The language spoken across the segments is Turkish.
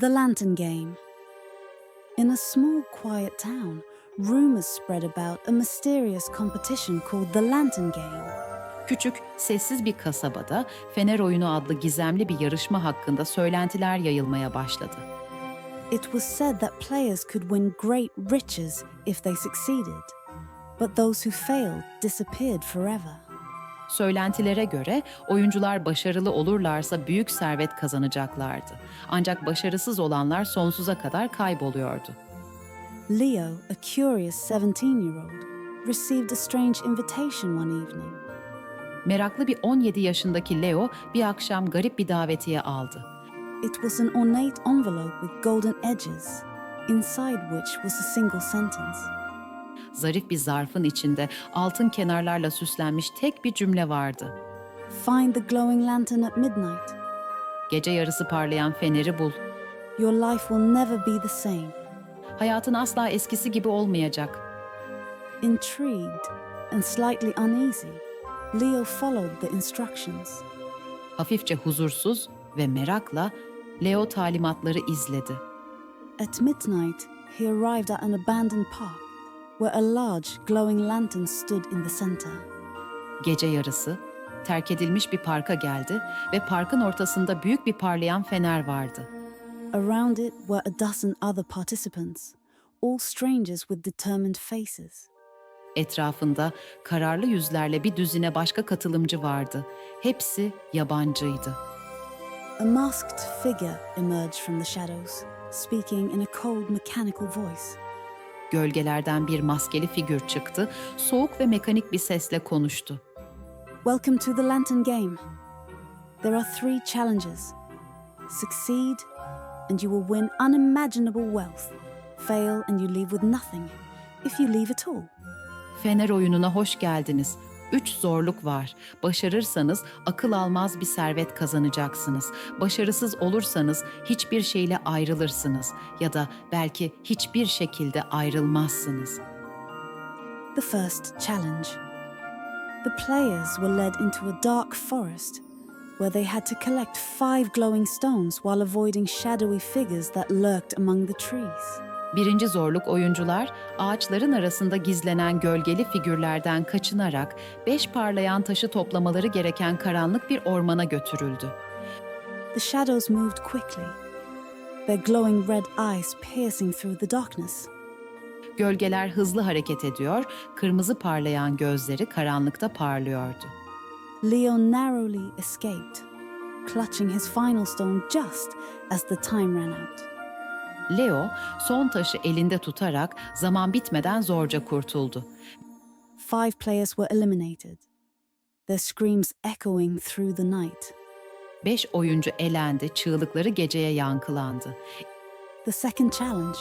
The Lantern Game. In a small, quiet town, rumors spread about a mysterious competition called the Lantern Game. Küçük, sessiz bir kasabada Fener Oyunu adlı gizemli bir yarışma hakkında söylentiler yayılmaya başladı. It was said that players could win great riches if they succeeded, but those who failed disappeared forever. Söylentilere göre oyuncular başarılı olurlarsa büyük servet kazanacaklardı. Ancak başarısız olanlar sonsuza kadar kayboluyordu. Leo, a curious 17 year old, received a strange invitation one evening. Meraklı bir 17 yaşındaki Leo bir akşam garip bir davetiye aldı. It was an ornate envelope with golden edges, inside which was a single sentence. Zarif bir zarfın içinde altın kenarlarla süslenmiş tek bir cümle vardı. Find the glowing lantern at midnight. Gece yarısı parlayan feneri bul. Your life will never be the same. Hayatın asla eskisi gibi olmayacak. Intrigued and slightly uneasy, Leo followed the instructions. Hafifçe huzursuz ve merakla Leo talimatları izledi. At midnight, he arrived at an abandoned park where a large glowing lantern stood in the center. Gece yarısı terk edilmiş bir parka geldi ve parkın ortasında büyük bir parlayan fener vardı. Around it were a dozen other participants, all strangers with determined faces. Etrafında kararlı yüzlerle bir düzine başka katılımcı vardı. Hepsi yabancıydı. A masked figure emerged from the shadows, speaking in a cold mechanical voice. Gölgelerden bir maskeli figür çıktı, soğuk ve mekanik bir sesle konuştu. Welcome to the Lantern Game. There are three challenges succeed, and you will win unimaginable wealth. Fail, and you leave with nothing, if you leave at all. Fener oyununa hoş geldiniz. Üç zorluk var. Başarırsanız akıl almaz bir servet kazanacaksınız. Başarısız olursanız hiçbir şeyle ayrılırsınız ya da belki hiçbir şekilde ayrılmazsınız. The first challenge. The players were led into a dark forest where they had to collect five glowing stones while avoiding shadowy figures that lurked among the trees. Birinci zorluk oyuncular ağaçların arasında gizlenen gölgeli figürlerden kaçınarak beş parlayan taşı toplamaları gereken karanlık bir ormana götürüldü. The shadows moved quickly, their glowing red eyes piercing through the darkness. Gölgeler hızlı hareket ediyor, kırmızı parlayan gözleri karanlıkta parlıyordu. Leo narrowly escaped, clutching his final stone just as the time ran out. Leo son taşı elinde tutarak zaman bitmeden zorca kurtuldu. Five players were eliminated, their screams echoing through the night. Beş oyuncu elendi, çığlıkları geceye yankılandı. The second challenge.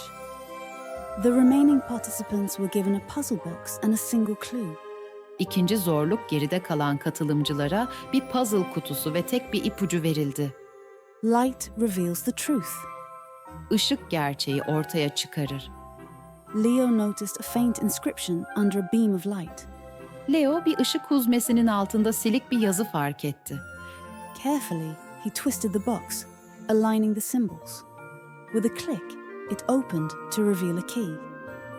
The remaining participants were given a puzzle box and a single clue. İkinci zorluk geride kalan katılımcılara bir puzzle kutusu ve tek bir ipucu verildi. Light reveals the truth. Işık gerçeği ortaya çıkarır. Leo noticed a faint inscription under a beam of light. Leo bir ışık huzmesinin altında silik bir yazı fark etti. Carefully, he twisted the box, aligning the symbols. With a click, it opened to reveal a key.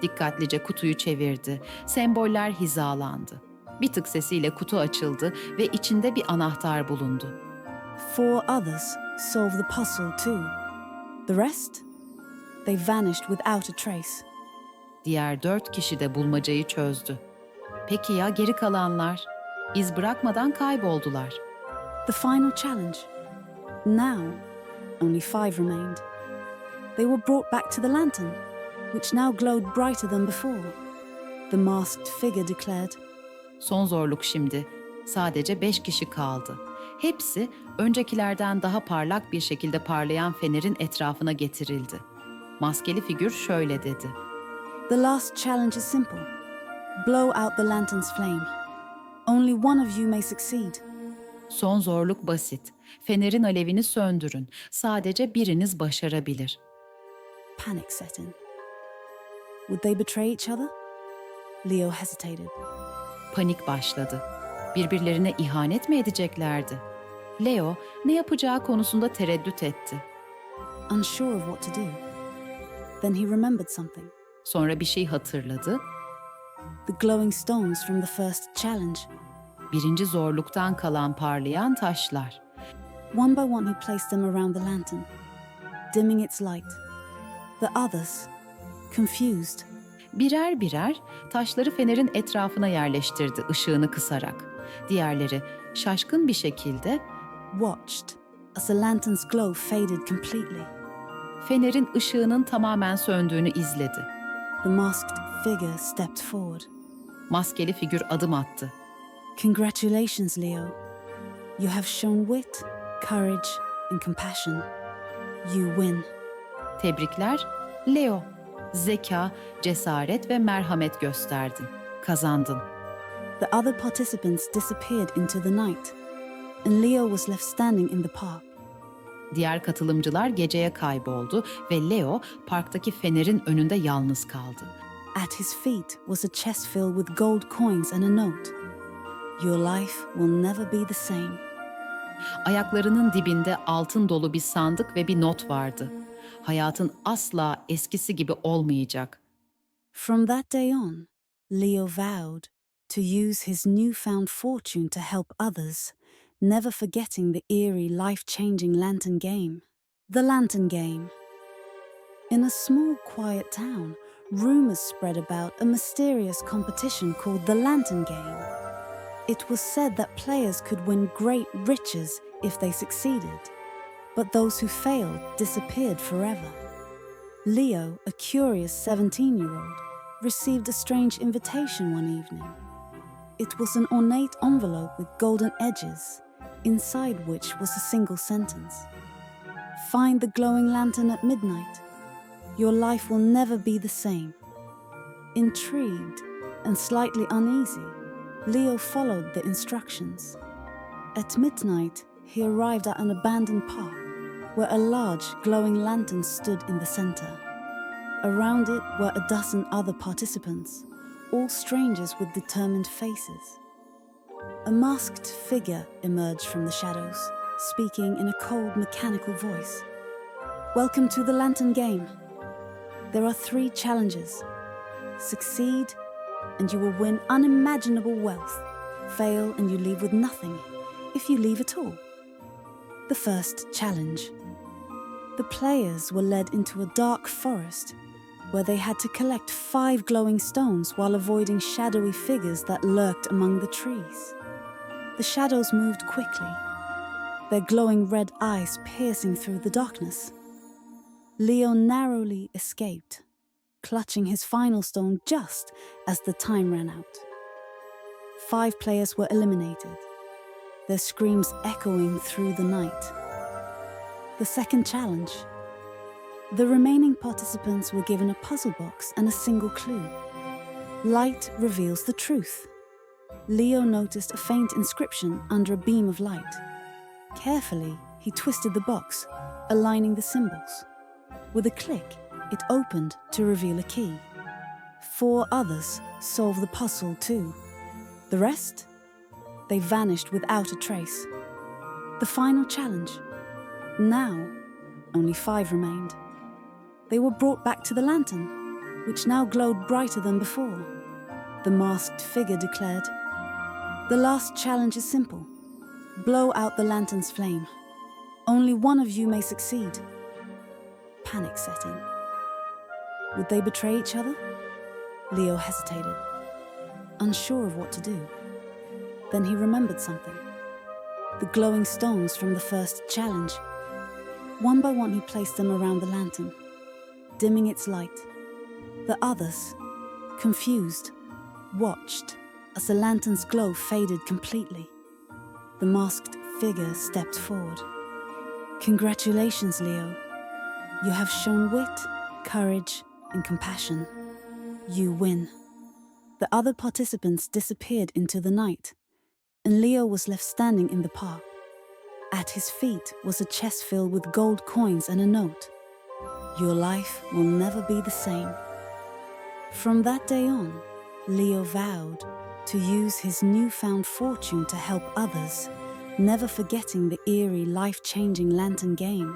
Dikkatlice kutuyu çevirdi. Semboller hizalandı. Bir tık sesiyle kutu açıldı ve içinde bir anahtar bulundu. Four others solved the puzzle too. The rest? They vanished without a trace. Diğer dört kişi de bulmacayı çözdü. Peki ya geri kalanlar? İz bırakmadan kayboldular. The final challenge. Now, only five remained. They were brought back to the lantern, which now glowed brighter than before. The masked figure declared, Son zorluk şimdi. Sadece beş kişi kaldı. Hepsi öncekilerden daha parlak bir şekilde parlayan fenerin etrafına getirildi. Maskeli figür şöyle dedi. The last challenge is simple blow out the lantern's flame. Only one of you may succeed. Son zorluk basit. Fenerin alevini söndürün. Sadece biriniz başarabilir. Panic set in. Would they betray each other? Leo hesitated. Panik başladı. Birbirlerine ihanet mi edeceklerdi? Leo ne yapacağı konusunda tereddüt etti. unsure of what to do. Then he remembered something Sonra bir şey hatırladı. the glowing stones from the first challenge. Birinci zorluktan kalan parlayan taşlar. One by one, he placed them around the lantern, dimming its light. The others, confused, Birer birer taşları fenerin etrafına yerleştirdi ışığını kısarak. Diğerleri şaşkın bir şekilde watched as the lantern's glow faded completely. fenerin ışığının tamamen söndüğünü izledi. The masked figure stepped forward. Maskeli figür adım attı. Congratulations, Leo. You have shown wit, courage, and compassion. You win. Tebrikler, Leo. Zeka, cesaret ve merhamet gösterdin. Kazandın. The other participants disappeared into the night, and Leo was left standing in the park. Diğer katılımcılar geceye kayboldu ve Leo parktaki fenerin önünde yalnız kaldı. At his feet was a chest filled with gold coins and a note. Your life will never be the same. Ayaklarının dibinde altın dolu bir sandık ve bir not vardı. Hayatın asla eskisi gibi olmayacak. From that day on, Leo vowed to use his newfound fortune to help others, never forgetting the eerie, life changing lantern game. The Lantern Game. In a small, quiet town, rumors spread about a mysterious competition called the Lantern Game. It was said that players could win great riches if they succeeded, but those who failed disappeared forever. Leo, a curious 17 year old, received a strange invitation one evening. It was an ornate envelope with golden edges, inside which was a single sentence Find the glowing lantern at midnight. Your life will never be the same. Intrigued and slightly uneasy, Leo followed the instructions. At midnight, he arrived at an abandoned park where a large glowing lantern stood in the center. Around it were a dozen other participants, all strangers with determined faces. A masked figure emerged from the shadows, speaking in a cold, mechanical voice. Welcome to the Lantern Game. There are three challenges succeed, and you will win unimaginable wealth. Fail, and you leave with nothing, if you leave at all. The first challenge. The players were led into a dark forest where they had to collect five glowing stones while avoiding shadowy figures that lurked among the trees. The shadows moved quickly, their glowing red eyes piercing through the darkness. Leo narrowly escaped, clutching his final stone just as the time ran out. Five players were eliminated, their screams echoing through the night. The second challenge. The remaining participants were given a puzzle box and a single clue. Light reveals the truth. Leo noticed a faint inscription under a beam of light. Carefully, he twisted the box, aligning the symbols. With a click, it opened to reveal a key. Four others solved the puzzle too. The rest? They vanished without a trace. The final challenge. Now, only five remained. They were brought back to the lantern, which now glowed brighter than before. The masked figure declared, The last challenge is simple blow out the lantern's flame. Only one of you may succeed. Panic set in. Would they betray each other? Leo hesitated, unsure of what to do. Then he remembered something the glowing stones from the first challenge. One by one, he placed them around the lantern, dimming its light. The others, confused, watched as the lantern's glow faded completely. The masked figure stepped forward. Congratulations, Leo. You have shown wit, courage, and compassion. You win. The other participants disappeared into the night, and Leo was left standing in the park. At his feet was a chest filled with gold coins and a note. Your life will never be the same. From that day on, Leo vowed to use his newfound fortune to help others, never forgetting the eerie, life changing lantern game.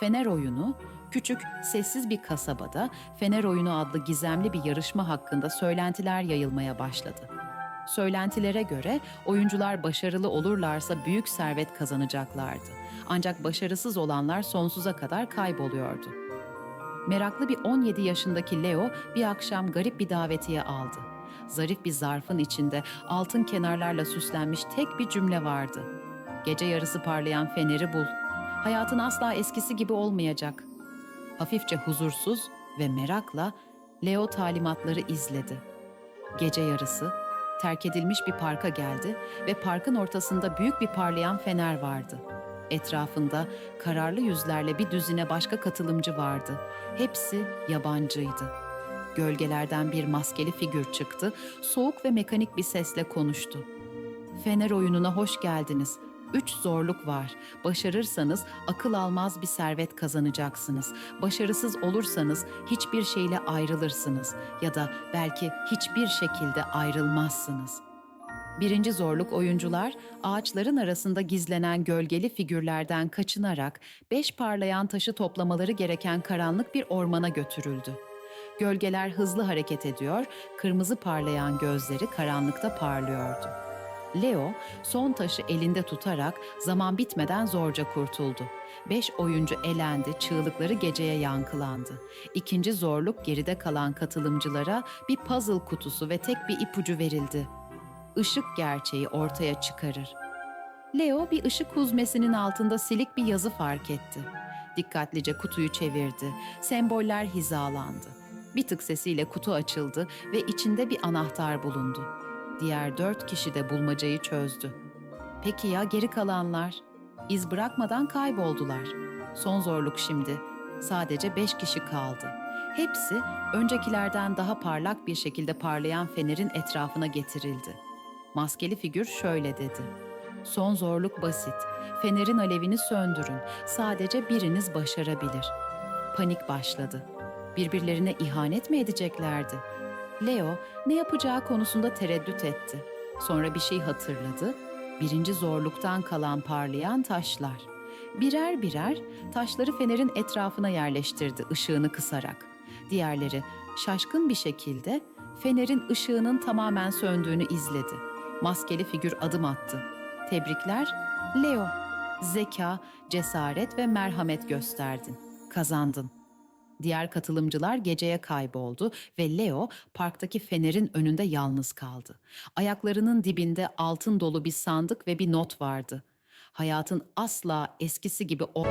Fener oyunu, küçük, sessiz bir kasabada Fener oyunu adlı gizemli bir yarışma hakkında söylentiler yayılmaya başladı. Söylentilere göre oyuncular başarılı olurlarsa büyük servet kazanacaklardı. Ancak başarısız olanlar sonsuza kadar kayboluyordu. Meraklı bir 17 yaşındaki Leo bir akşam garip bir davetiye aldı. Zarif bir zarfın içinde altın kenarlarla süslenmiş tek bir cümle vardı. Gece yarısı parlayan feneri bul. Hayatın asla eskisi gibi olmayacak. Hafifçe huzursuz ve merakla Leo talimatları izledi. Gece yarısı terk edilmiş bir parka geldi ve parkın ortasında büyük bir parlayan fener vardı. Etrafında kararlı yüzlerle bir düzine başka katılımcı vardı. Hepsi yabancıydı. Gölgelerden bir maskeli figür çıktı, soğuk ve mekanik bir sesle konuştu. Fener oyununa hoş geldiniz. Üç zorluk var. Başarırsanız akıl almaz bir servet kazanacaksınız. Başarısız olursanız hiçbir şeyle ayrılırsınız ya da belki hiçbir şekilde ayrılmazsınız. Birinci zorluk oyuncular ağaçların arasında gizlenen gölgeli figürlerden kaçınarak beş parlayan taşı toplamaları gereken karanlık bir ormana götürüldü. Gölgeler hızlı hareket ediyor, kırmızı parlayan gözleri karanlıkta parlıyordu. Leo son taşı elinde tutarak zaman bitmeden zorca kurtuldu. Beş oyuncu elendi, çığlıkları geceye yankılandı. İkinci zorluk geride kalan katılımcılara bir puzzle kutusu ve tek bir ipucu verildi. Işık gerçeği ortaya çıkarır. Leo bir ışık huzmesinin altında silik bir yazı fark etti. Dikkatlice kutuyu çevirdi. Semboller hizalandı. Bir tık sesiyle kutu açıldı ve içinde bir anahtar bulundu. Diğer dört kişi de bulmacayı çözdü. Peki ya geri kalanlar? İz bırakmadan kayboldular. Son zorluk şimdi. Sadece beş kişi kaldı. Hepsi öncekilerden daha parlak bir şekilde parlayan fenerin etrafına getirildi. Maskeli figür şöyle dedi. Son zorluk basit. Fenerin alevini söndürün. Sadece biriniz başarabilir. Panik başladı. Birbirlerine ihanet mi edeceklerdi? Leo ne yapacağı konusunda tereddüt etti. Sonra bir şey hatırladı. Birinci zorluktan kalan parlayan taşlar. Birer birer taşları fenerin etrafına yerleştirdi ışığını kısarak. Diğerleri şaşkın bir şekilde fenerin ışığının tamamen söndüğünü izledi. Maskeli figür adım attı. Tebrikler Leo. Zeka, cesaret ve merhamet gösterdin. Kazandın. Diğer katılımcılar geceye kayboldu ve Leo parktaki fenerin önünde yalnız kaldı. Ayaklarının dibinde altın dolu bir sandık ve bir not vardı. Hayatın asla eskisi gibi ol...